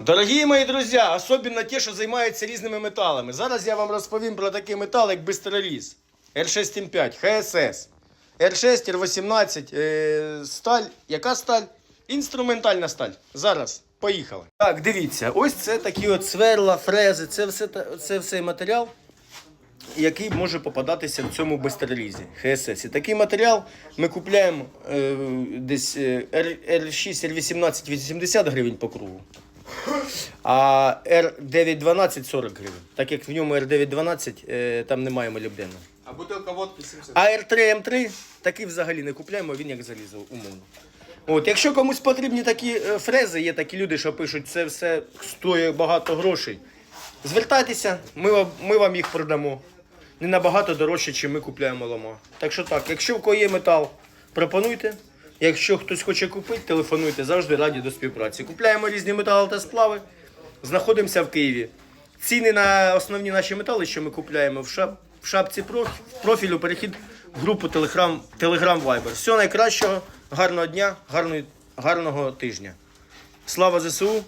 Дорогі мої друзі, особливо ті, що займаються різними металами. Зараз я вам розповім про такий метал, як бистроріз. R6M5, ХСС. R6, R18, е, сталь. Яка сталь? Інструментальна сталь. Зараз. Поїхали. Так, дивіться, ось це такі от сверла, фрези, це все, це все матеріал, який може попадатися в цьому бистрорізі ХСС. І такий матеріал ми купуємо е, десь е, R- R6, R18 80 гривень по кругу. А R912 40 гривень. Так як в ньому R912 е, там немає молібдену. А бутилка водки 70. А R3M3 такий взагалі не купляємо, він як залізо, умовно. От, якщо комусь потрібні такі е, фрези, є такі люди, що пишуть, це все стоїть багато грошей. Звертайтеся, ми, вам- ми вам їх продамо. Не набагато дорожче, ніж ми купляємо лома. Так що так, якщо в кого є метал, пропонуйте. Якщо хтось хоче купити, телефонуйте, завжди раді до співпраці. Купляємо різні метали та сплави, знаходимося в Києві. Ціни на основні наші метали, що ми купляємо в, шап, в шапці проф, профілю, перехід в групу Telegram, Telegram Viber. Всього найкращого, гарного дня, гарної, гарного тижня. Слава ЗСУ,